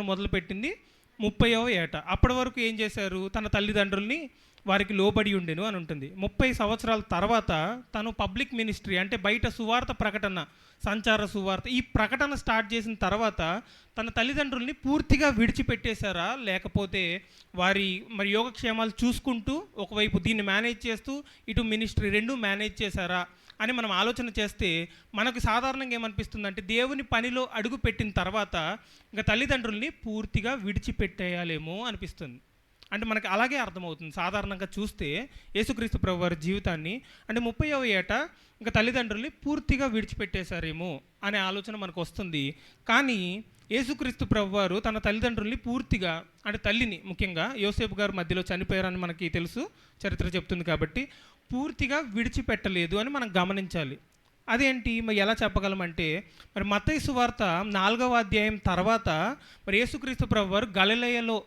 మొదలుపెట్టింది ముప్పైవ ఏట. అప్పటి వరకు ఏం చేశారు? తన తల్లిదండ్రుల్ని వారికి లోబడి ఉండెను అని ఉంటుంది. ముప్పై సంవత్సరాల తర్వాత తను పబ్లిక్ మినిస్ట్రీ అంటే బయట సువార్త ప్రకటన సంచార సువార్త ఈ ప్రకటన స్టార్ట్ చేసిన తర్వాత తన తల్లిదండ్రుల్ని పూర్తిగా విడిచిపెట్టేశారా? లేకపోతే వారి మరి యోగక్షేమాలు చూసుకుంటూ ఒకవైపు దీన్ని మేనేజ్ చేస్తూ ఇటు మినిస్ట్రీ రెండు మేనేజ్ చేశారా? అని మనం ఆలోచన చేస్తే మనకు సాధారణంగా ఏమనిపిస్తుంది అంటే దేవుని పనిలో అడుగు పెట్టిన తర్వాత ఇంకా తల్లిదండ్రుల్ని పూర్తిగా విడిచిపెట్టేయాలేమో అనిపిస్తుంది. అంటే మనకి అలాగే అర్థమవుతుంది. సాధారణంగా చూస్తే యేసుక్రీస్తు ప్రభు వారి జీవితాన్ని అంటే ముప్పైవ ఏట ఇంకా తల్లిదండ్రుల్ని పూర్తిగా విడిచిపెట్టేశారేమో అనే ఆలోచన మనకు వస్తుంది. కానీ యేసుక్రీస్తు ప్రభు వారు తన తల్లిదండ్రుల్ని పూర్తిగా అంటే తల్లిని ముఖ్యంగా యోసేపు గారు మధ్యలో చనిపోయారని మనకి తెలుసు. చరిత్ర చెప్తుంది కాబట్టి పూర్తిగా విడిచిపెట్టలేదు అని మనం గమనించాలి. అదేంటి? మరి ఎలా చెప్పగలమంటే మరి మత్తయి సువార్త నాలుగవ అధ్యాయం తర్వాత మరి యేసుక్రీస్తు ప్రభు వారు గలలయలో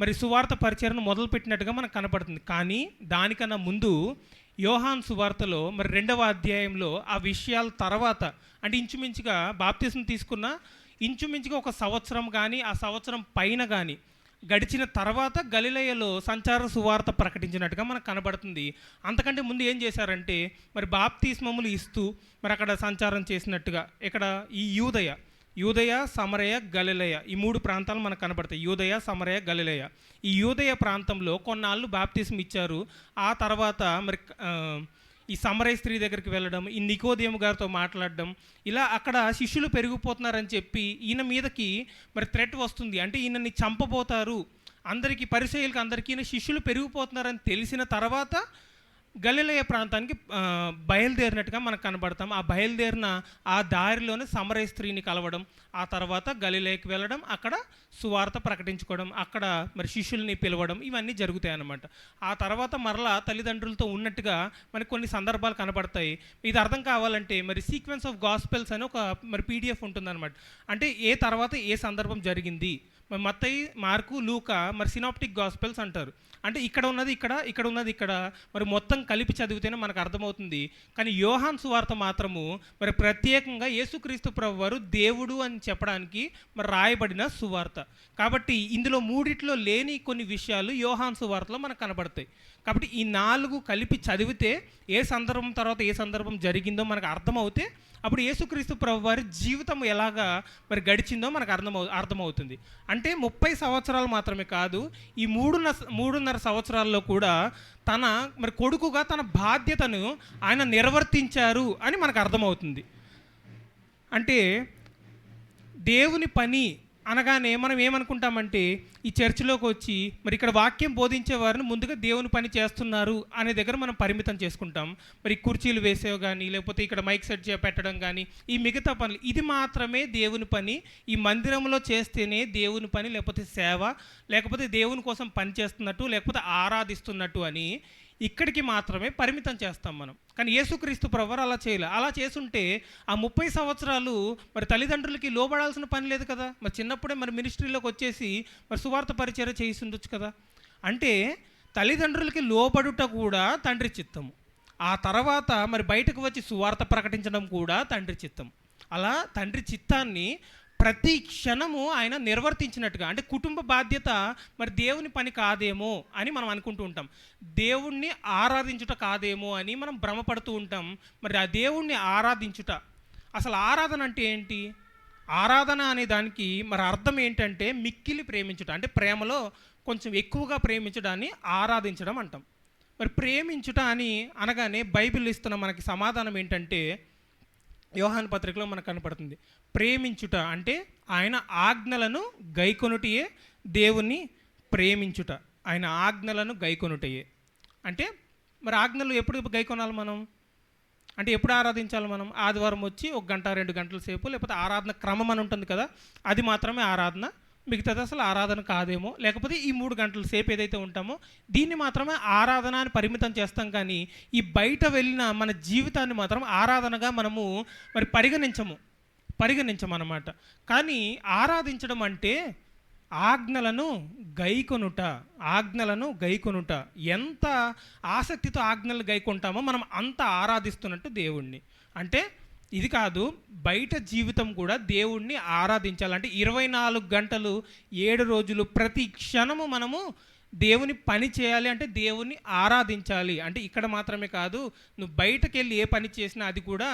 మరి సువార్త పరిచయను మొదలుపెట్టినట్టుగా మనకు కనపడుతుంది. కానీ దానికన్నా ముందు యోహాన్ సువార్తలో మరి రెండవ అధ్యాయంలో ఆ విషయాల తర్వాత అంటే ఇంచుమించుగా బాప్తిసం తీసుకున్న ఇంచుమించుగా ఒక సంవత్సరం కానీ ఆ సంవత్సరం పైన కానీ గడిచిన తర్వాత గలిలయలో సంచార సువార్త ప్రకటించినట్టుగా మనకు కనబడుతుంది. అంతకంటే ముందు ఏం చేశారంటే మరి బాప్తిస్మములు ఇస్తూ మరి అక్కడ సంచారం చేసినట్టుగా ఇక్కడ ఈ యూదయ యూదయ సమరయ గలిలయ ఈ మూడు ప్రాంతాలు మనకు కనబడతాయి. యూదయ సమరయ గలిలయ. ఈ యూదయ ప్రాంతంలో కొన్నాళ్ళు బాప్తిసం ఇచ్చారు. ఆ తర్వాత మరి ఈ సమరయ స్త్రీ దగ్గరికి వెళ్ళడం ఈ నికోదేము గారితో మాట్లాడడం ఇలా అక్కడ శిష్యులు పెరిగిపోతున్నారని చెప్పి ఈయన మీదకి మరి థ్రెట్ వస్తుంది. అంటే ఈయనని చంపబోతారు. అందరికీ పరిచయులకి అందరికీ ఈయన శిష్యులు పెరిగిపోతున్నారని తెలిసిన తర్వాత గలిలయ ప్రాంతానికి బయలుదేరినట్టుగా మనకు కనబడతాం. ఆ బయలుదేరిన ఆ దారిలోనే సమరయ స్త్రీని కలవడం ఆ తర్వాత గలిలయకి వెళ్ళడం అక్కడ సువార్త ప్రకటించుకోవడం అక్కడ మరి శిష్యుల్ని పిలవడం ఇవన్నీ జరుగుతాయి అన్నమాట ఆ తర్వాత మరలా తల్లిదండ్రులతో ఉన్నట్టుగా మనకి కొన్ని సందర్భాలు కనబడతాయి. ఇది అర్థం కావాలంటే మరి సీక్వెన్స్ ఆఫ్ గాస్పెల్స్ అని ఒక మరి పీడిఎఫ్ ఉంటుందన్నమాట. అంటే ఏ తర్వాత ఏ సందర్భం జరిగింది? మత్తయి మార్కు లూక మరి సినాప్టిక్ గాస్పెల్స్ అంటారు. అంటే ఇక్కడ ఉన్నది ఇక్కడ ఇక్కడ ఉన్నది ఇక్కడ మరి మొత్తం కలిపి చదివితేనే మనకు అర్థమవుతుంది. కానీ యోహాన్ సువార్త మాత్రము మరి ప్రత్యేకంగా యేసుక్రీస్తు ప్రభు వారు దేవుడు అని చెప్పడానికి మరి రాయబడిన సువార్త. కాబట్టి ఇందులో మూడిట్లో లేని కొన్ని విషయాలు యోహాన్ సువార్తలో మనకు కనబడతాయి. కాబట్టి ఈ నాలుగు కలిపి చదివితే ఏ సందర్భం తర్వాత ఏ సందర్భం జరిగిందో మనకు అర్థమవుతే అప్పుడు యేసుక్రీస్తు ప్రభు వారి జీవితం ఎలాగా మరి గడిచిందో మనకు అర్థమవు అర్థమవుతుంది. అంటే ముప్పై సంవత్సరాలు మాత్రమే కాదు ఈ మూడున్నర మూడున్నర సంవత్సరాల్లో కూడా తన మరి కొడుకుగా తన బాధ్యతను ఆయన నిర్వర్తించారు అని మనకు అర్థమవుతుంది. అంటే దేవుని పని అనగానే మనం ఏమనుకుంటామంటే ఈ చర్చిలోకి వచ్చి మరి ఇక్కడ వాక్యం బోధించే వారిని ముందుగా దేవుని పని చేస్తున్నారు అనే దగ్గర మనం పరిమితం చేసుకుంటాం. మరి కుర్చీలు వేసేవి కానీ లేకపోతే ఇక్కడ మైక్ సెట్ పెట్టడం కానీ ఈ మిగతా పనులు. ఇది మాత్రమే దేవుని పని. ఈ మందిరంలో చేస్తేనే దేవుని పని లేకపోతే సేవ లేకపోతే దేవుని కోసం పని చేస్తున్నట్టు లేకపోతే ఆరాధిస్తున్నట్టు అని ఇక్కడికి మాత్రమే పరిమితం చేస్తాం మనం. కానీ యేసుక్రీస్తు ప్రవర్ అలా చేయలే. అలా చేసుంటే ఆ ముప్పై సంవత్సరాలు మరి తల్లిదండ్రులకి లోబడాల్సిన పని లేదు కదా? మరి చిన్నప్పుడే మరి మినిస్ట్రీలోకి వచ్చేసి మరి సువార్త పరిచయం చేసి ఉండొచ్చు కదా? అంటే తల్లిదండ్రులకి లోబడుట కూడా తండ్రి చిత్తము. ఆ తర్వాత మరి బయటకు వచ్చి సువార్త ప్రకటించడం కూడా తండ్రి చిత్తం అలా తండ్రి చిత్తాన్ని ప్రతి క్షణము ఆయన నిర్వర్తించినట్టుగా అంటే కుటుంబ బాధ్యత మరి దేవుని పని కాదేమో అని మనం అనుకుంటూ ఉంటాం. దేవుణ్ణి ఆరాధించుట కాదేమో అని మనం భ్రమపడుతూ ఉంటాం. మరి ఆ దేవుణ్ణి ఆరాధించుట అసలు ఆరాధన అంటే ఏంటి? ఆరాధన అనే దానికి మరి అర్థం ఏంటంటే మిక్కిలి ప్రేమించుట అంటే ప్రేమలో కొంచెం ఎక్కువగా ప్రేమించడాన్ని ఆరాధించడం అంటాం. మరి ప్రేమించుట అని అనగానే బైబిల్ ఇస్తున్న మనకి సమాధానం ఏంటంటే యోహాన్ పత్రికలో మనకు కనపడుతుంది. ప్రేమించుట అంటే ఆయన ఆజ్ఞలను గైకొనుటయే దేవుని ప్రేమించుట. ఆయన ఆజ్ఞలను గైకొనుటయే. అంటే మరి ఆజ్ఞలు ఎప్పుడు గైకొనాలి మనం? అంటే ఎప్పుడు ఆరాధించాలి మనం? ఆదివారం వచ్చి ఒక గంట రెండు గంటల సేపు లేకపోతే ఆరాధన క్రమం అని ఉంటుంది కదా అది మాత్రమే ఆరాధన. మిగతాది అసలు ఆరాధన కాదేమో. లేకపోతే ఈ మూడు గంటల సేపు ఏదైతే ఉంటామో దీన్ని మాత్రమే ఆరాధన అని పరిమితం చేస్తాం కానీ ఈ బయట వెళ్ళిన మన జీవితాన్ని మాత్రం ఆరాధనగా మనము మరి పరిగణించము. పరిగణించమన్నమాట. కానీ ఆరాధించడం అంటే ఆజ్ఞలను గైకొనుట ఆజ్ఞలను గైకొనుట. ఎంత ఆసక్తితో ఆజ్ఞలు గైకొంటామో మనం అంత ఆరాధిస్తున్నట్టు దేవుణ్ణి. అంటే ఇది కాదు బయట జీవితం కూడా దేవుణ్ణి ఆరాధించాలి అంటే ఇరవై నాలుగు గంటలు ఏడు రోజులు ప్రతి క్షణము మనము దేవుని పని చేయాలి అంటే దేవుణ్ణి ఆరాధించాలి. అంటే ఇక్కడ మాత్రమే కాదు నువ్వు బయటకు వెళ్ళి ఏ పని చేసినా అది కూడా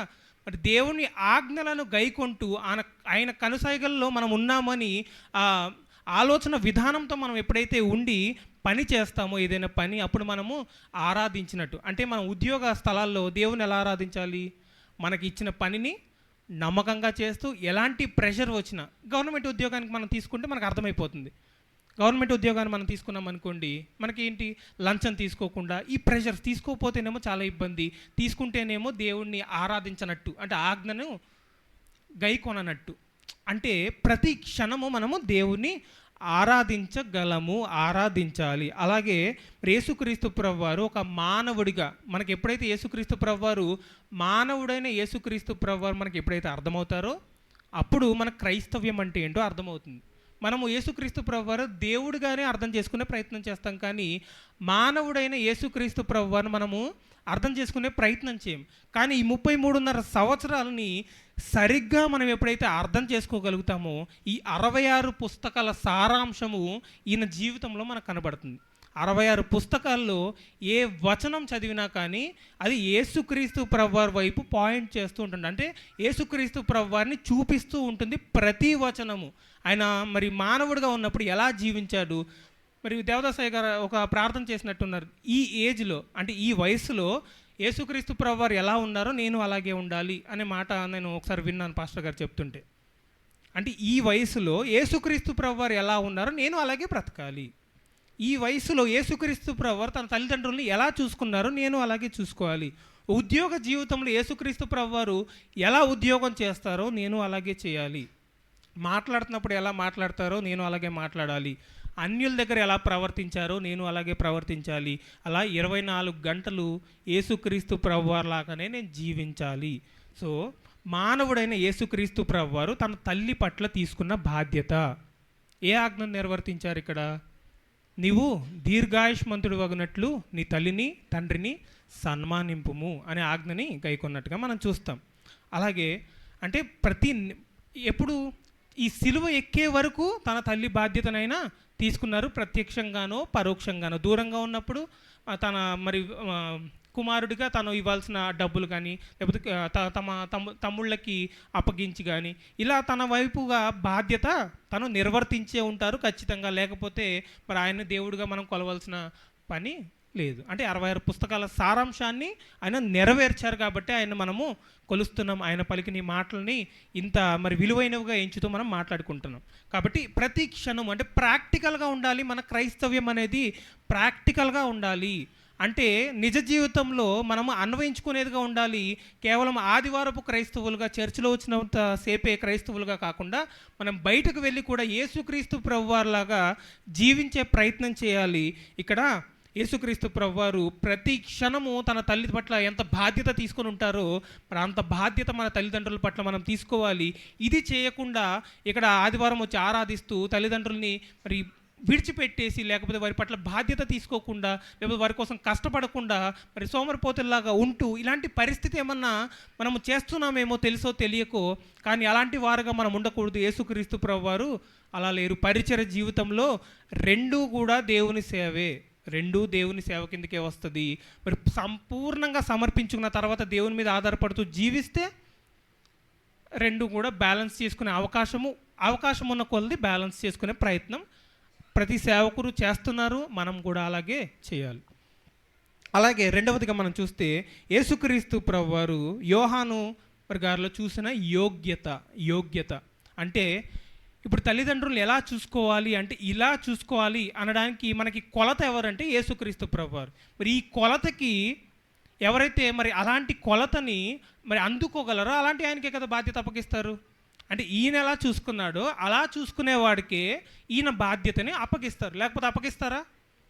మరి దేవుని ఆజ్ఞలను గైకొంటూ ఆయన ఆయన కనుసైగల్లో మనం ఉన్నామని ఆలోచన విధానంతో మనం ఎప్పుడైతే ఉండి పని చేస్తామో ఏదైనా పని అప్పుడు మనము ఆరాధించినట్టు. అంటే మనం ఉద్యోగ స్థలాల్లో దేవుని ఎలా ఆరాధించాలి? మనకి ఇచ్చిన పనిని నమ్మకంగా చేస్తూ ఎలాంటి ప్రెషర్ వచ్చినా గవర్నమెంట్ ఉద్యోగానికి మనం తీసుకుంటే మనకు అర్థమైపోతుంది. గవర్నమెంట్ ఉద్యోగాన్ని మనం తీసుకున్నాం అనుకోండి మనకి ఏంటి లంచం తీసుకోకుండా ఈ ప్రెషర్స్ తీసుకోకపోతేనేమో చాలా ఇబ్బంది. తీసుకుంటేనేమో దేవుణ్ణి ఆరాధించనట్టు అంటే ఆజ్ఞను గైకొననట్టు. అంటే ప్రతి క్షణము మనము దేవుణ్ణి ఆరాధించగలము ఆరాధించాలి. అలాగే యేసుక్రీస్తు ప్రవ్వారు ఒక మానవుడిగా మనకి ఎప్పుడైతే యేసుక్రీస్తు ప్రవ్వారు మానవుడైన యేసుక్రీస్తు ప్రవ్వారు మనకి ఎప్పుడైతే అర్థమవుతారో అప్పుడు మన క్రైస్తవ్యం అంటే ఏంటో అర్థమవుతుంది. మనము యేసుక్రీస్తు ప్రభువారు దేవుడుగానే అర్థం చేసుకునే ప్రయత్నం చేస్తాం కానీ మానవుడైన యేసుక్రీస్తు ప్రభువారు మనము అర్థం చేసుకునే ప్రయత్నం చేయం. కానీ ఈ ముప్పై మూడున్నర సంవత్సరాలని సరిగ్గా మనం ఎప్పుడైతే అర్థం చేసుకోగలుగుతామో ఈ అరవై ఆరు పుస్తకాల సారాంశము ఈయన జీవితంలో మనకు కనబడుతుంది. అరవై ఆరు పుస్తకాల్లో ఏ వచనం చదివినా కానీ అది ఏసుక్రీస్తు ప్రవ్వారి వైపు పాయింట్ చేస్తూ ఉంటుంది. అంటే ఏసుక్రీస్తు ప్రవ్వారిని చూపిస్తూ ఉంటుంది ప్రతి వచనము. ఆయన మరి మానవుడిగా ఉన్నప్పుడు ఎలా జీవించాడు? మరి దేవదాసాయి గారు ఒక ప్రార్థన చేసినట్టున్నారు. ఈ ఏజ్లో అంటే ఈ వయసులో యేసుక్రీస్తు ప్రభువారు ఎలా ఉన్నారో నేను అలాగే ఉండాలి అనే మాట నేను ఒకసారి విన్నాను పాస్టర్ గారు చెప్తుంటే. అంటే ఈ వయసులో యేసుక్రీస్తు ప్రభువారు ఎలా ఉన్నారో నేను అలాగే బ్రతకాలి. ఈ వయసులో యేసుక్రీస్తు ప్రభువారు తన తల్లిదండ్రుల్ని ఎలా చూసుకున్నారో నేను అలాగే చూసుకోవాలి. ఉద్యోగ జీవితంలో యేసుక్రీస్తు ప్రవ్వారు ఎలా ఉద్యోగం చేస్తారో నేను అలాగే చేయాలి. మాట్లాడుతున్నప్పుడు ఎలా మాట్లాడతారో నేను అలాగే మాట్లాడాలి. అన్యుల దగ్గర ఎలా ప్రవర్తించారో నేను అలాగే ప్రవర్తించాలి. అలా ఇరవై నాలుగు గంటలు యేసుక్రీస్తు ప్రవ్వారులాగానే నేను జీవించాలి. సో మానవుడైన యేసుక్రీస్తు ప్రభువారు తన తల్లి పట్ల తీసుకున్న బాధ్యత. ఏ ఆజ్ఞను నిర్వర్తించారు ఇక్కడ? నీవు దీర్ఘాయుష్మంతుడు వగినట్లు నీ తల్లిని తండ్రిని సన్మానింపుము అనే ఆజ్ఞని గైకొన్నట్టుగా మనం చూస్తాం. అలాగే అంటే ప్రతి ఎప్పుడు ఈ సిలువ ఎక్కే వరకు తన తల్లి బాధ్యతనైనా తీసుకున్నారు ప్రత్యక్షంగానో పరోక్షంగానో. దూరంగా ఉన్నప్పుడు తన మరి కుమారుడిగా తను ఇవ్వాల్సిన డబ్బులు కానీ లేకపోతే త- తమ తమ్ము తమ్ముళ్ళకి అప్పగించి కానీ ఇలా తన వైపుగా బాధ్యత తను నిర్వర్తించే ఉంటారు ఖచ్చితంగా. లేకపోతే మరి ఆయన దేవుడిగా మనం కొలవలసిన పని లేదు. అంటే అరవై ఆరు పుస్తకాల సారాంశాన్ని ఆయన నెరవేర్చారు కాబట్టి ఆయన మనము కొలుస్తున్నాం. ఆయన పలికిన మాటలని ఇంత మరి విలువైనవిగా ఎంచుతూ మనం మాట్లాడుకుంటున్నాం. కాబట్టి ప్రతి క్షణం అంటే ప్రాక్టికల్గా ఉండాలి. మన క్రైస్తవ్యం అనేది ప్రాక్టికల్గా ఉండాలి. అంటే నిజ జీవితంలో మనము అన్వయించుకునేదిగా ఉండాలి. కేవలం ఆదివారపు క్రైస్తవులుగా చర్చిలో వచ్చినంత సేపే క్రైస్తవులుగా కాకుండా మనం బయటకు వెళ్ళి కూడా యేసుక్రీస్తు ప్రభువారిలాగా జీవించే ప్రయత్నం చేయాలి. ఇక్కడ యేసుక్రీస్తు ప్రభువారు ప్రతి క్షణము తన తల్లి పట్ల ఎంత బాధ్యత తీసుకొని ఉంటారో మరి అంత బాధ్యత మన తల్లిదండ్రుల పట్ల మనం తీసుకోవాలి. ఇది చేయకుండా ఇక్కడ ఆదివారం వచ్చి ఆరాధిస్తూ తల్లిదండ్రుల్ని మరి విడిచిపెట్టేసి లేకపోతే వారి పట్ల బాధ్యత తీసుకోకుండా లేకపోతే వారి కోసం కష్టపడకుండా మరి సోమరిపోతుల్లాగా ఉంటూ ఇలాంటి పరిస్థితి ఏమన్నా మనము చేస్తున్నామేమో తెలుసో తెలియకో కానీ అలాంటి వారుగా మనం ఉండకూడదు. యేసుక్రీస్తు ప్రభువారు అలా లేరు. పరిచర జీవితంలో రెండూ కూడా దేవుని సేవే. రెండూ దేవుని సేవ కిందకే వస్తుంది. మరి సంపూర్ణంగా సమర్పించుకున్న తర్వాత దేవుని మీద ఆధారపడుతూ జీవిస్తే రెండు కూడా బ్యాలెన్స్ చేసుకునే అవకాశము అవకాశం ఉన్న కొలది బ్యాలెన్స్ చేసుకునే ప్రయత్నం ప్రతి సేవకుడు చేస్తున్నారు మనం కూడా అలాగే చేయాలి. అలాగే రెండవదిగా మనం చూస్తే యేసుక్రీస్తు ప్రభు వారు యోహాను గారిలో చూసిన యోగ్యత యోగ్యత. అంటే ఇప్పుడు తల్లిదండ్రులు ఎలా చూసుకోవాలి అంటే ఇలా చూసుకోవాలి అనడానికి మనకి కొలత ఎవరంటే యేసుక్రీస్తు ప్రభు వారు మరి ఈ కొలతకి ఎవరైతే మరి అలాంటి కొలతని మరి అందుకోగలరో అలాంటి ఆయనకే కదా బాధ్యత అప్పగిస్తారు? అంటే ఈయన ఎలా చూసుకున్నాడో అలా చూసుకునేవాడికి ఈయన బాధ్యతని అప్పగిస్తారు. లేకపోతే అప్పగిస్తారా?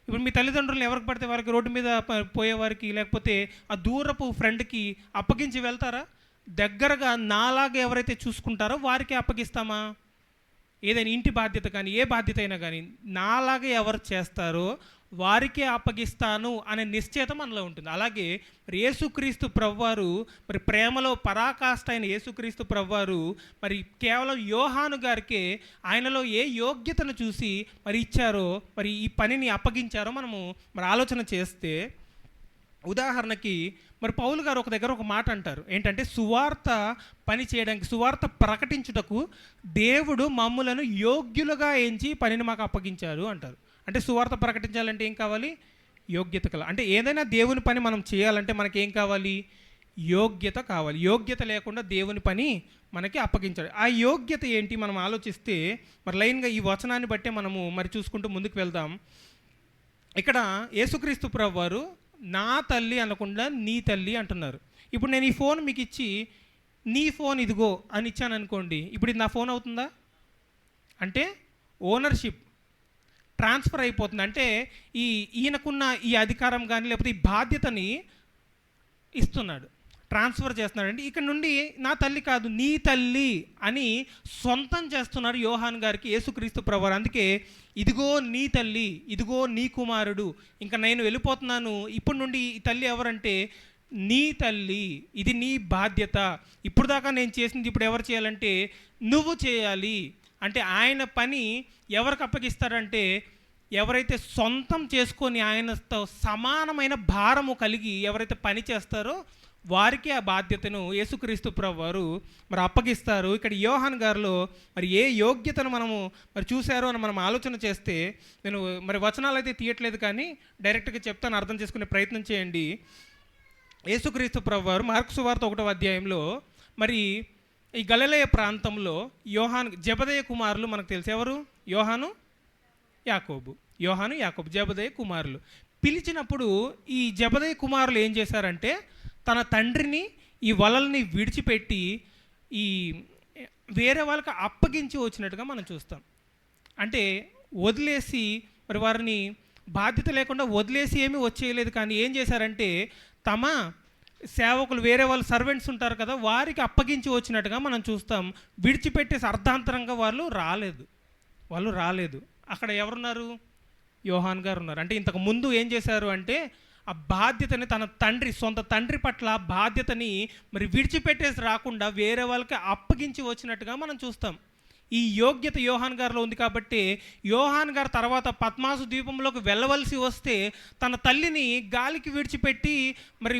ఇప్పుడు మీ తల్లిదండ్రులు ఎవరికి పడితే వారికి రోడ్డు మీద పోయేవారికి లేకపోతే ఆ దూరపు ఫ్రెండ్కి అప్పగించి వెళ్తారా? దగ్గరగా నాలాగా ఎవరైతే చూసుకుంటారో వారికి అప్పగిస్తామా? ఏదైనా ఇంటి బాధ్యత కానీ ఏ బాధ్యత అయినా కానీ నాలాగా ఎవరు చేస్తారో వారికే అప్పగిస్తాను అనే నిశ్చయత మనలో ఉంటుంది. అలాగే మరి యేసుక్రీస్తు ప్రవ్వారు మరి ప్రేమలో పరాకాష్ట అయిన యేసుక్రీస్తు ప్రవ్వారు మరి కేవలం యోహాను గారికే ఆయనలో ఏ యోగ్యతను చూసి మరి ఇచ్చారో మరి ఈ పనిని అప్పగించారో మనము మరి ఆలోచన చేస్తే ఉదాహరణకి మరి పౌలు గారు ఒక దగ్గర ఒక మాట అంటారు. ఏంటంటే సువార్త పని చేయడానికి సువార్త ప్రకటించుటకు దేవుడు మమ్ములను యోగ్యులుగా ఎంచి పనిని మాకు అప్పగించారు అంటారు. అంటే సువార్త ప్రకటించాలంటే ఏం కావాలి? యోగ్యత కల అంటే ఏదైనా దేవుని పని మనం చేయాలంటే మనకి ఏం కావాలి? యోగ్యత కావాలి. యోగ్యత లేకుండా దేవుని పని మనకి అప్పగించాడు ఆ యోగ్యత ఏంటి మనం ఆలోచిస్తే మరి లైన్గా ఈ వచనాన్ని బట్టే మనము మరి చూసుకుంటూ ముందుకు వెళ్దాం. ఇక్కడ యేసుక్రీస్తు ప్రభు వారు నా తల్లి అనకుండా నీ తల్లి అంటున్నారు. ఇప్పుడు నేను ఈ ఫోన్ మీకు ఇచ్చి నీ ఫోన్ ఇదిగో అని ఇచ్చాను అనుకోండి ఇప్పుడు ఇది నా ఫోన్ అవుతుందా? అంటే ఓనర్షిప్ ట్రాన్స్ఫర్ అయిపోతుంది. అంటే ఈ ఈయనకున్న ఈ అధికారం కానీ లేకపోతే ఈ బాధ్యతని ఇస్తున్నాడు. ట్రాన్స్ఫర్ చేస్తున్నాడు. అంటే ఇక్కడ నుండి నా తల్లి కాదు నీ తల్లి అని సొంతం చేస్తున్నాడు యోహాన్ గారికి యేసుక్రీస్తు ప్రభు అందుకే ఇదిగో నీ తల్లి ఇదిగో నీ కుమారుడు ఇంకా నేను వెళ్ళిపోతున్నాను. ఇప్పటి నుండి ఈ తల్లి ఎవరంటే నీ తల్లి. ఇది నీ బాధ్యత. ఇప్పుడు దాకా నేను చేసింది ఇప్పుడు ఎవరు చేయాలంటే నువ్వు చేయాలి. అంటే ఆయన పని ఎవరికి అప్పగిస్తారంటే ఎవరైతే సొంతం చేసుకొని ఆయనతో సమానమైన భారము కలిగి ఎవరైతే పని చేస్తారో వారికి ఆ బాధ్యతను యేసుక్రీస్తు వారు మరి అప్పగిస్తారు. ఇక్కడ యోహాన్ గారిలో మరి ఏ యోగ్యతను మనము మరి చూశారో అని మనం ఆలోచన చేస్తే నేను మరి వచనాలు అయితే తీయట్లేదు కానీ డైరెక్ట్గా చెప్తాను అర్థం చేసుకునే ప్రయత్నం చేయండి. యేసుక్రీస్తు ప్రభు వారు మార్క్సు వార్త ఒకటో అధ్యాయంలో మరి ఈ గలలయ ప్రాంతంలో యోహాన్ జబదయ కుమారులు మనకు తెలుసు ఎవరు? యోహాను యాకోబు. యోహాను యాకోబు జబదయ కుమారులు. పిలిచినప్పుడు ఈ జబదయ కుమారులు ఏం చేశారంటే తన తండ్రిని ఈ వలల్ని విడిచిపెట్టి ఈ వేరే వాళ్ళకి అప్పగించి వచ్చినట్టుగా మనం చూస్తాం. అంటే వదిలేసి మరి వారిని బాధ్యత లేకుండా వదిలేసి ఏమీ వచ్చేయలేదు. కానీ ఏం చేశారంటే తమ సేవకులు వేరే వాళ్ళు సర్వెంట్స్ ఉంటారు కదా వారికి అప్పగించి వచ్చినట్టుగా మనం చూస్తాం. విడిచిపెట్టేసి అర్ధాంతరంగా వాళ్ళు రాలేదు. వాళ్ళు రాలేదు. అక్కడ ఎవరున్నారు? యోహాన్ గారు ఉన్నారు. అంటే ఇంతకు ముందు ఏం చేశారు అంటే ఆ బాధ్యతని తన తండ్రి సొంత తండ్రి పట్ల బాధ్యతని మరి విడిచిపెట్టేసి రాకుండా వేరే వాళ్ళకి అప్పగించి వచ్చినట్టుగా మనం చూస్తాం. ఈ యోగ్యత యోహాన్ గారిలో ఉంది కాబట్టి యోహాన్ గారు తర్వాత పద్మాసు ద్వీపంలోకి వెళ్ళవలసి వస్తే తన తల్లిని గాలికి విడిచిపెట్టి మరి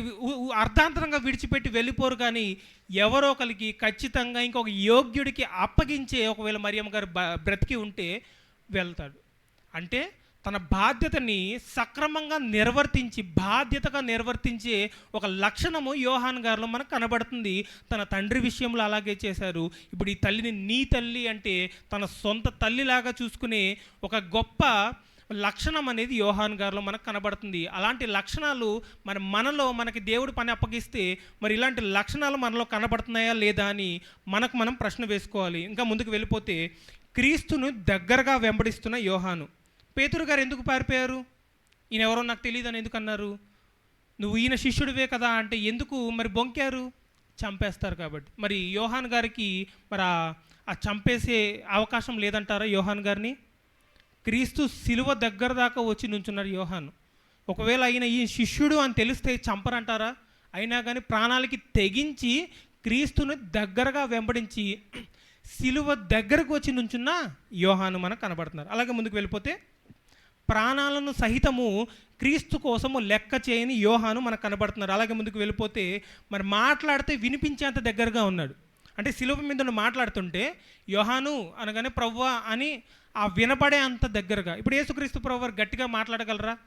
అర్ధాంతరంగా విడిచిపెట్టి వెళ్ళిపోరు కానీ ఎవరో ఒకరికి ఖచ్చితంగా ఇంకొక యోగ్యుడికి అప్పగించే ఒకవేళ మరియమ్మ గారు బ- బ్రతికి ఉంటే వెళ్తాడు. అంటే తన బాధ్యతని సక్రమంగా నిర్వర్తించి బాధ్యతగా నిర్వర్తించే ఒక లక్షణము యోహాన్ గారిలో మనకు కనబడుతుంది. తన తండ్రి విషయంలో అలాగే చేశారు. ఇప్పుడు ఈ తల్లిని నీ తల్లి అంటే తన సొంత తల్లిలాగా చూసుకునే ఒక గొప్ప లక్షణం అనేది యోహాన్ గారిలో మనకు కనబడుతుంది. అలాంటి లక్షణాలు మరి మనలో మనకి దేవుడు పని అప్పగిస్తే మరి ఇలాంటి లక్షణాలు మనలో కనబడుతున్నాయా లేదా అని మనకు మనం ప్రశ్న వేసుకోవాలి. ఇంకా ముందుకు వెళ్ళిపోతే క్రీస్తును దగ్గరగా వెంబడిస్తున్న యోహాను. పేతురు గారు ఎందుకు పారిపోయారు? ఈయన ఎవరో నాకు తెలియదు అని ఎందుకు అన్నారు నువ్వు ఈయన శిష్యుడివే కదా అంటే ఎందుకు మరి బొంకారు? చంపేస్తారు కాబట్టి. మరి యోహాన్ గారికి మరి ఆ- చంపేసే అవకాశం లేదంటారా యోహాన్ గారిని? క్రీస్తు శిలువ దగ్గర దాకా వచ్చి నుంచున్నారు యోహాన్. ఒకవేళ ఆయన ఈ శిష్యుడు అని తెలిస్తే చంపరంటారా? అయినా కానీ ప్రాణాలకి తెగించి క్రీస్తుని దగ్గరగా వెంబడించి శిలువ దగ్గరకు వచ్చి నుంచున్న యోహాను మనకు కనబడుతున్నారు. అలాగే ముందుకు వెళ్ళిపోతే ప్రాణాలను సహితము క్రీస్తు కోసము లెక్క చేయని యోహాను మనకు కనబడుతున్నారు. అలాగే ముందుకు వెళ్ళిపోతే మరి మాట్లాడితే వినిపించేంత దగ్గరగా ఉన్నాడు. అంటే శిలువ మీద మాట్లాడుతుంటే యోహాను అనగానే ప్రవ్వా అని ఆ వినపడే అంత దగ్గరగా. ఇప్పుడు యేసుక్రీస్తు ప్రవ్వారు గట్టిగా మాట్లాడగలరా?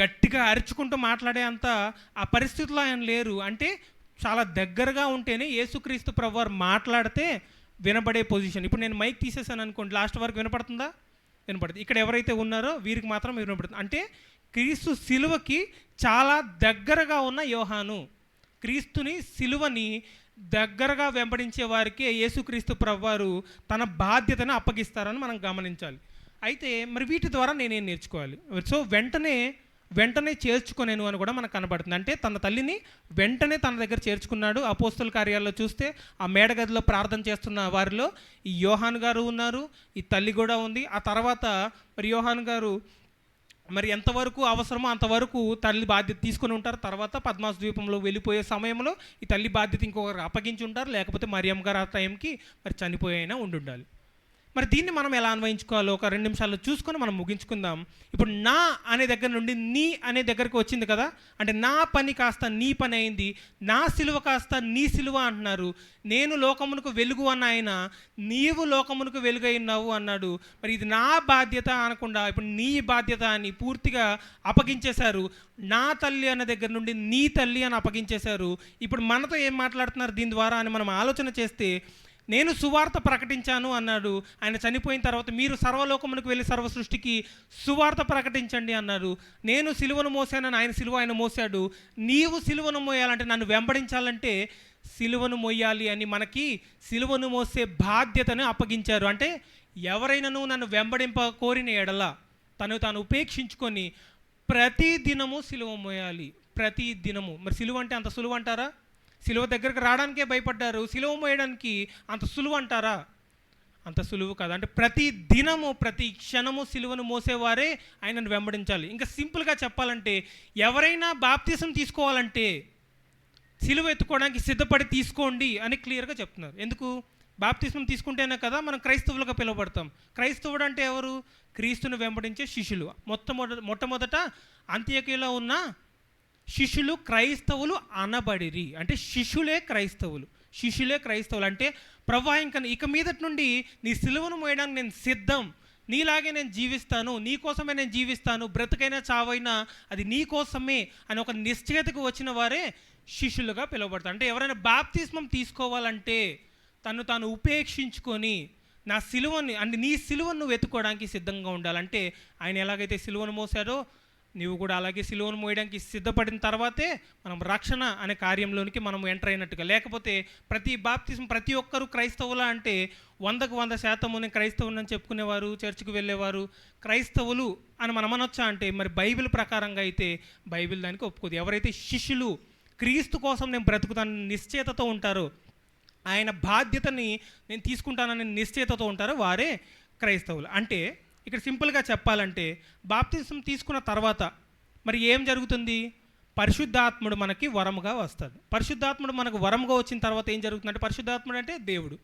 గట్టిగా అరుచుకుంటూ మాట్లాడే అంత ఆ పరిస్థితుల్లో ఆయన లేరు. అంటే చాలా దగ్గరగా ఉంటేనే యేసుక్రీస్తు ప్రవ్వారు మాట్లాడితే వినబడే పొజిషన్. ఇప్పుడు నేను మైక్ తీసేసాను అనుకోండి. లాస్ట్ వరకు వినపడుతుందా? వినపడుతుంది. ఇక్కడ ఎవరైతే ఉన్నారో వీరికి మాత్రం వినపడుతుంది. అంటే క్రీస్తు శిలువకి చాలా దగ్గరగా ఉన్న యోహాను. క్రీస్తుని సిలువని దగ్గరగా వెంబడించే వారికి యేసుక్రీస్తు ప్రభువారు తన బాధ్యతను అప్పగిస్తారని మనం గమనించాలి. అయితే మరి వీటి ద్వారా నేనేం నేర్చుకోవాలి? సో వెంటనే వెంటనే చేర్చుకునేను అని కూడా మనకు కనబడుతుంది. అంటే తన తల్లిని వెంటనే తన దగ్గర చేర్చుకున్నాడు. అపోస్తుల కార్యాల్లో చూస్తే ఆ మేడగదిలో ప్రార్థన చేస్తున్న వారిలో ఈ యోహాన్ గారు ఉన్నారు ఈ తల్లి కూడా ఉంది. ఆ తర్వాత మరి యోహాన్ గారు మరి ఎంతవరకు అవసరమో అంతవరకు తల్లి బాధ్యత తీసుకొని ఉంటారు. తర్వాత పద్మాసు ద్వీపంలో వెళ్ళిపోయే సమయంలో ఈ తల్లి బాధ్యత ఇంకొకరు అప్పగించి ఉంటారు. లేకపోతే మరియమ్మ గారు ఆ టైంకి మరి చనిపోయైనా ఉండుండాలి. మరి దీన్ని మనం ఎలా అన్వయించుకోవాలో? ఒక రెండు నిమిషాల్లో చూసుకొని మనం ముగించుకుందాం. ఇప్పుడు నా అనే దగ్గర నుండి నీ అనే దగ్గరికి వచ్చింది కదా? అంటే నా పని కాస్త నీ పని అయింది. నా సిలువ కాస్త నీ సిలువ అంటున్నారు. నేను లోకమునకు వెలుగు అన్న ఆయన నీవు లోకమునకు వెలుగై ఉన్నావు అన్నాడు. మరి ఇది నా బాధ్యత అనకుండా ఇప్పుడు నీ బాధ్యత అని పూర్తిగా అప్పగించేశారు. నా తల్లి అన్న దగ్గర నుండి నీ తల్లి అని అప్పగించేశారు. ఇప్పుడు మనతో ఏం మాట్లాడుతున్నారు దీని ద్వారా అని మనం ఆలోచన చేస్తే నేను సువార్త ప్రకటించాను అన్నాడు. ఆయన చనిపోయిన తర్వాత మీరు సర్వలోకమునకు వెళ్ళి సర్వ సృష్టికి సువార్త ప్రకటించండి అన్నారు నేను సిలువను మోసానని ఆయన సిలువ ఆయన మోసాడు. నీవు సిలువను మోయాలంటే నన్ను వెంబడించాలంటే సిలువను మోయాలి అని మనకి సిలువను మోసే బాధ్యతను అప్పగించారు. అంటే ఎవరైనాను నన్ను వెంబడింప కోరిన ఎడల తను తాను ఉపేక్షించుకొని ప్రతి దినము సిలువ మోయాలి. ప్రతి దినము మరి సిలువ అంటే అంత సులువు అంటారా? సిలువ దగ్గరకు రావడానికే భయపడ్డారు. సిలువ మోయడానికి అంత సులువు అంటారా? అంత సులువు కాదు. అంటే ప్రతి దినము ప్రతి క్షణము సిలువను మోసేవారే ఆయనను వెంబడించాలి. ఇంకా సింపుల్గా చెప్పాలంటే ఎవరైనా బాప్తీసం తీసుకోవాలంటే సిలువ ఎత్తుకోవడానికి సిద్ధపడి తీసుకోండి అని క్లియర్గా చెప్తున్నారు. ఎందుకు? బాప్తిస్మం తీసుకుంటేనే కదా మనం క్రైస్తవులుగా పిలువబడతాం. క్రైస్తవుడు అంటే ఎవరు? క్రీస్తును వెంబడించే శిష్యులు. మొట్టమొదట మొట్టమొదట అంత్యకీయలో ఉన్న శిష్యులు క్రైస్తవులు అనబడిరి. అంటే శిష్యులే క్రైస్తవులు. శిష్యులే క్రైస్తవులు. అంటే ప్రభా ఇంకా ఇక మీదటి నుండి నీ సిలువను మోయడానికి నేను సిద్ధం. నీలాగే నేను జీవిస్తాను. నీ కోసమే నేను జీవిస్తాను. బ్రతికైనా చావైనా అది నీ కోసమే అని ఒక నిశ్చయతకు వచ్చిన వారే శిష్యులుగా పిలువబడతారు. అంటే ఎవరైనా బాప్తిస్మం తీసుకోవాలంటే తను తాను ఉపేక్షించుకొని నా సిలువని అంటే నీ సిలువను వెతుకోవడానికి సిద్ధంగా ఉండాలంటే ఆయన ఎలాగైతే సిలువను మోసారో నీవు కూడా అలాగే సిలువను మోయడానికి సిద్ధపడిన తర్వాతే మనం రక్షణ అనే కార్యంలోనికి మనం ఎంటర్ అయినట్టుగా. లేకపోతే ప్రతి బాప్తిజం ప్రతి ఒక్కరు క్రైస్తవులా అంటే వందకు వంద శాతము నేను క్రైస్తవుని అని చెప్పుకునేవారు చర్చికి వెళ్ళేవారు. క్రైస్తవులు అని మనం అనొచ్చా అంటే మరి బైబిల్ ప్రకారంగా అయితే బైబిల్ దానికి ఒప్పుకోదు. ఎవరైతే శిష్యులు క్రీస్తు కోసం నేను బ్రతుకుతాను నిశ్చయతతో ఉంటారో ఆయన బాధ్యతని నేను తీసుకుంటానని నిశ్చయతతో ఉంటారో వారే క్రైస్తవులు. అంటే ఇక్కడ సింపుల్గా చెప్పాలంటే బాప్తిజం తీసుకున్న తర్వాత మరి ఏం జరుగుతుంది? పరిశుద్ధాత్ముడు మనకి వరముగా వస్తాడు. పరిశుద్ధాత్ముడు మనకు వరముగా వచ్చిన తర్వాత ఏం జరుగుతుందంటే పరిశుద్ధాత్ముడు అంటే దేవుడు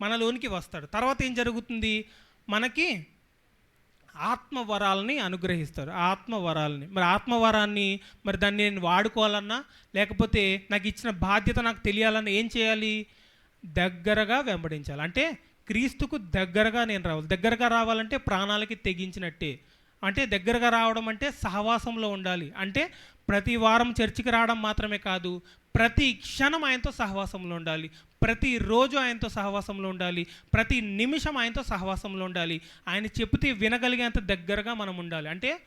మనలోనికి వస్తాడు. తర్వాత ఏం జరుగుతుంది? మనకి ఆత్మవరాలని అనుగ్రహిస్తారు ఆత్మవరాలని. మరి ఆత్మవరాన్ని మరి దాన్ని నేను వాడుకోవాలన్నా లేకపోతే నాకు ఇచ్చిన బాధ్యత నాకు తెలియాలన్నా ఏం చేయాలి? దగ్గరగా వెంబడించాలి. అంటే క్రీస్తుకు దగ్గరగా నేను రావాలి. దగ్గరగా రావాలంటే ప్రాణాలకి తెగించినట్టే. అంటే దగ్గరగా రావడం అంటే సహవాసంలో ఉండాలి. అంటే ప్రతి వారం చర్చికి రావడం మాత్రమే కాదు ప్రతి క్షణం ఆయనతో సహవాసంలో ఉండాలి. ప్రతిరోజు ఆయనతో సహవాసంలో ఉండాలి. ప్రతి నిమిషం ఆయనతో సహవాసంలో ఉండాలి. ఆయన చెబితే వినగలిగేంత దగ్గరగా మనం ఉండాలి. అంటే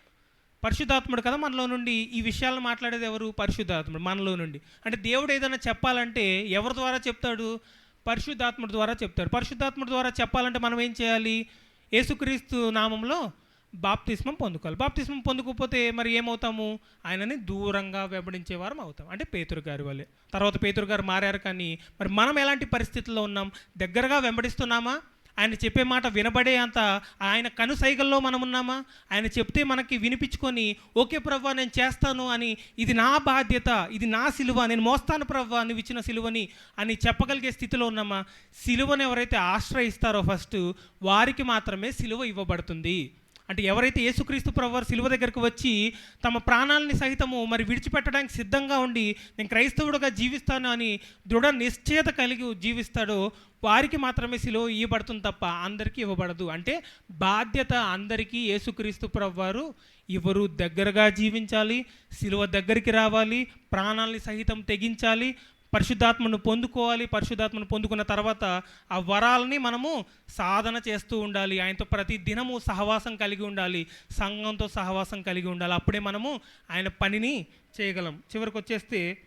పరిశుద్ధాత్ముడు కదా మనలో నుండి ఈ విషయాలను మాట్లాడేది ఎవరు? పరిశుద్ధాత్ముడు మనలో నుండి. అంటే దేవుడు ఏదైనా చెప్పాలంటే ఎవరి ద్వారా చెప్తాడు? పరిశుద్ధాత్ముడి ద్వారా చెప్తాడు. పరిశుద్ధాత్ముడి ద్వారా చెప్పాలంటే మనం ఏం చేయాలి? యేసుక్రీస్తు నామంలో బాప్తిస్మం పొందుకోవాలి. బాప్తిస్మం పొందుకోకపోతే మరి ఏమవుతాము? ఆయనని దూరంగా వెంబడించే వారం అవుతాం. అంటే పేతురు గారి వల్లే. తర్వాత పేతురు గారు మారారు కానీ మరి మనం ఎలాంటి పరిస్థితుల్లో ఉన్నాం? దగ్గరగా వెంబడిస్తున్నామా? ఆయన చెప్పే మాట వినబడే అంత ఆయన కనుసైగల్లో మనం ఉన్నామా? ఆయన చెప్తే మనకి వినిపించుకొని ఓకే ప్రవ్వా నేను చేస్తాను అని ఇది నా బాధ్యత ఇది నా సిలువ నేను మోస్తాను ప్రవ్వా నువ్వు ఇచ్చిన సిలువని అని చెప్పగలిగే స్థితిలో ఉన్నామా? సిలువను ఎవరైతే ఆశ్రయిస్తారో ఫస్ట్ వారికి మాత్రమే సిలువ ఇవ్వబడుతుంది. అంటే ఎవరైతే యేసుక్రీస్తు ప్రభువారు శిలువ దగ్గరకు వచ్చి తమ ప్రాణాలని సహితము మరి విడిచిపెట్టడానికి సిద్ధంగా ఉండి నేను క్రైస్తవుడుగా జీవిస్తాను అని దృఢ నిశ్చయత కలిగి జీవిస్తాడో వారికి మాత్రమే సిలువ ఇవ్వబడుతుంది తప్ప అందరికీ ఇవ్వబడదు. అంటే బాధ్యత అందరికీ యేసుక్రీస్తు ప్రభువారు ఎవరు దగ్గరగా జీవించాలి సిలువ దగ్గరికి రావాలి ప్రాణాలని సహితం తెగించాలి పరిశుద్ధాత్మను పొందుకోవాలి పరిశుద్ధాత్మను పొందుకున్న తర్వాత ఆ వరాలని మనము సాధన చేస్తూ ఉండాలి. ఆయనతో ప్రతి దినము సహవాసం కలిగి ఉండాలి. సంఘంతో సహవాసం కలిగి ఉండాలి. అప్పుడే మనము ఆయన పనిని చేయగలం. చివరికి వచ్చేస్తే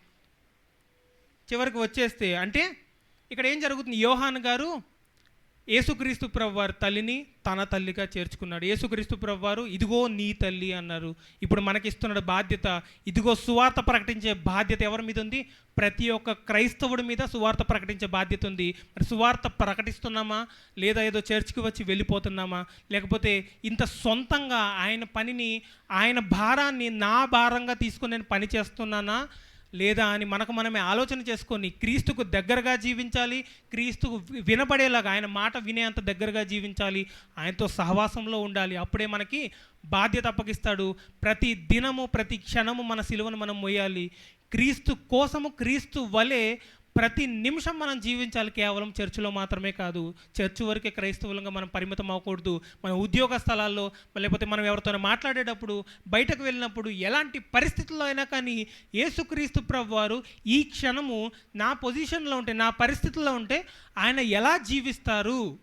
చివరికి వచ్చేస్తే అంటే ఇక్కడ ఏం జరుగుతుంది? యోహాన్ గారు యేసుక్రీస్తు ప్రభువారు తల్లిని తన తల్లిగా చేర్చుకున్నాడు. యేసుక్రీస్తు ప్రభువారు ఇదిగో నీ తల్లి అన్నారు. ఇప్పుడు మనకిస్తున్నాడు బాధ్యత ఇదిగో సువార్త ప్రకటించే బాధ్యత ఎవరి మీద ఉంది? ప్రతి ఒక్క క్రైస్తవుడి మీద సువార్త ప్రకటించే బాధ్యత ఉంది. మరి సువార్త ప్రకటిస్తున్నామా? లేదా ఏదో చర్చికి వచ్చి వెళ్ళిపోతున్నామా? లేకపోతే ఇంత సొంతంగా ఆయన పనిని ఆయన భారాన్ని నా భారంగా తీసుకొని నేను పని చేస్తున్నానా? లేదా అని మనకు మనమే ఆలోచన చేసుకొని క్రీస్తుకు దగ్గరగా జీవించాలి క్రీస్తుకు వినపడేలాగా ఆయన మాట వినేంత దగ్గరగా జీవించాలి ఆయనతో సహవాసంలో ఉండాలి. అప్పుడే మనకి బాధ్యత అప్పగిస్తాడు. ప్రతి దినము ప్రతి క్షణము మన సిలువను మనం మొయ్యాలి క్రీస్తు కోసము క్రీస్తు వలె ప్రతి నిమిషం మనం జీవించాలి కేవలం చర్చిలో మాత్రమే కాదు చర్చ్ వరకే క్రైస్తవులంగా మనం పరిమితం అవ్వకూడదు. మన ఉద్యోగ స్థలాల్లో లేకపోతే మనం ఎవరితోనే మాట్లాడేటప్పుడు బయటకు వెళ్ళినప్పుడు ఎలాంటి పరిస్థితుల్లో అయినా కానీ యేసుక్రీస్తు ప్రభు వారు ఈ క్షణము నా పొజిషన్లో ఉంటే నా పరిస్థితుల్లో ఉంటే ఆయన ఎలా జీవిస్తారు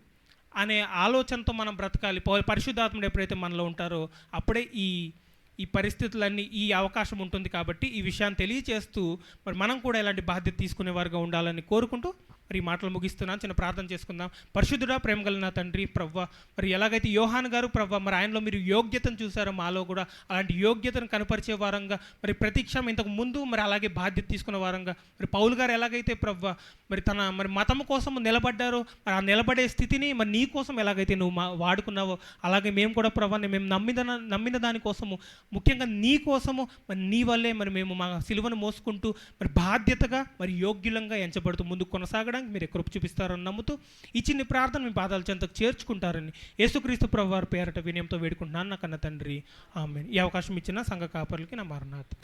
అనే ఆలోచనతో మనం బ్రతకాలి. పరిశుద్ధాత్ముడు ఎప్పుడైతే మనలో ఉంటారో అప్పుడే ఈ ఈ పరిస్థితులన్నీ ఈ అవకాశం ఉంటుంది కాబట్టి ఈ విషయాన్ని తెలియచేస్తూ మరి మనం కూడా ఇలాంటి బాధ్యత తీసుకునేవారుగా ఉండాలని కోరుకుంటూ మరి ఈ మాటలు ముగిస్తున్నాను చిన్న ప్రార్థన చేసుకుందాం. పరిశుద్ధుడా ప్రేమ నా తండ్రి ప్రవ్వ మరి ఎలాగైతే యోహాన్ గారు ప్రవ్వ మరి ఆయనలో మీరు యోగ్యతను చూసారో మాలో కూడా అలాంటి యోగ్యతను కనపరిచే వారంగా మరి ప్రతిక్షం ఇంతకు ముందు మరి అలాగే బాధ్యత తీసుకున్న వారంగా మరి పౌలు గారు ఎలాగైతే ప్రవ్వ మరి తన మరి మతం కోసం నిలబడ్డారో మరి ఆ నిలబడే స్థితిని మరి నీ కోసం ఎలాగైతే నువ్వు మా వాడుకున్నావో అలాగే మేము కూడా ప్రభాని మేము నమ్మిన నమ్మిన దానికోసము ముఖ్యంగా నీ కోసము మరి నీ వల్లే మరి మేము మా సిలువను మోసుకుంటూ మరి బాధ్యతగా మరి యోగ్యులంగా ఎంచబడుతూ ముందుకు చేయడానికి మీరు కృప చూపిస్తారని నమ్ముతూ ఈ చిన్ని ప్రార్థన మీ పాదాల చెంతకు చేర్చుకుంటారని యేసుక్రీస్తు ప్రభు వారి పేరట వినయంతో వేడుకుంటున్నాను. నా కన్న తండ్రి. ఆమె ఈ అవకాశం ఇచ్చిన సంఘ కాపర్లకి నా మరణాత్